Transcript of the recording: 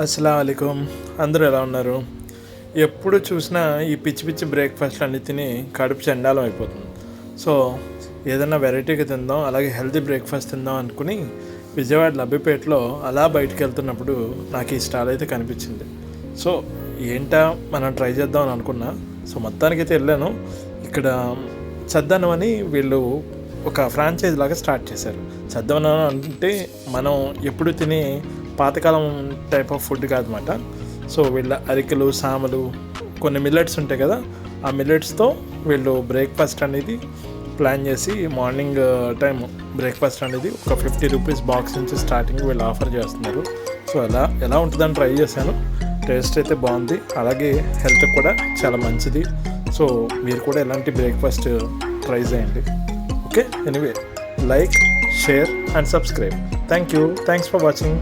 అస్సలం అందరూ ఎలా ఉన్నారు? ఎప్పుడు చూసినా ఈ పిచ్చి పిచ్చి బ్రేక్ఫాస్ట్ అన్ని తిని కడుపు చండాలం అయిపోతుంది. సో ఏదైనా వెరైటీగా తిందాం అలాగే హెల్తీ బ్రేక్ఫాస్ట్ తిందాం అనుకుని విజయవాడ లబ్బిపేటలో అలా బయటికి వెళ్తున్నప్పుడు నాకు ఈ స్టాల్ అయితే కనిపించింది. సో ఏంటా మనం ట్రై చేద్దాం అని అనుకున్నా. సో మొత్తానికైతే వెళ్ళాను. ఇక్కడ చద్దనం అని వీళ్ళు ఒక ఫ్రాంచైజ్ లాగా స్టార్ట్ చేశారు. చద్దనం అంటే మనం ఎప్పుడు తినే పాతకాలం టైప్ ఆఫ్ ఫుడ్ కాదనమాట సో వీళ్ళ అరికెలు సామలు కొన్ని మిల్లెట్స్ ఉంటాయి కదా ఆ మిల్లెట్స్తో వీళ్ళు బ్రేక్ఫాస్ట్ అనేది ప్లాన్ చేసి మార్నింగ్ టైం బ్రేక్ఫాస్ట్ అనేది ఒక ఫిఫ్టీ రూపీస్ బాక్స్ నుంచి స్టార్టింగ్ వీళ్ళు ఆఫర్ చేస్తున్నారు. సో ఎలా ఎలా ఉంటుందని ట్రై చేశాను. టేస్ట్ అయితే బాగుంది. అలాగే హెల్త్ కూడా చాలా మంచిది. సో మీరు కూడా ఎలాంటి బ్రేక్ఫాస్ట్ ట్రై చేయండి. Okay anyway like share and subscribe thank you thanks for watching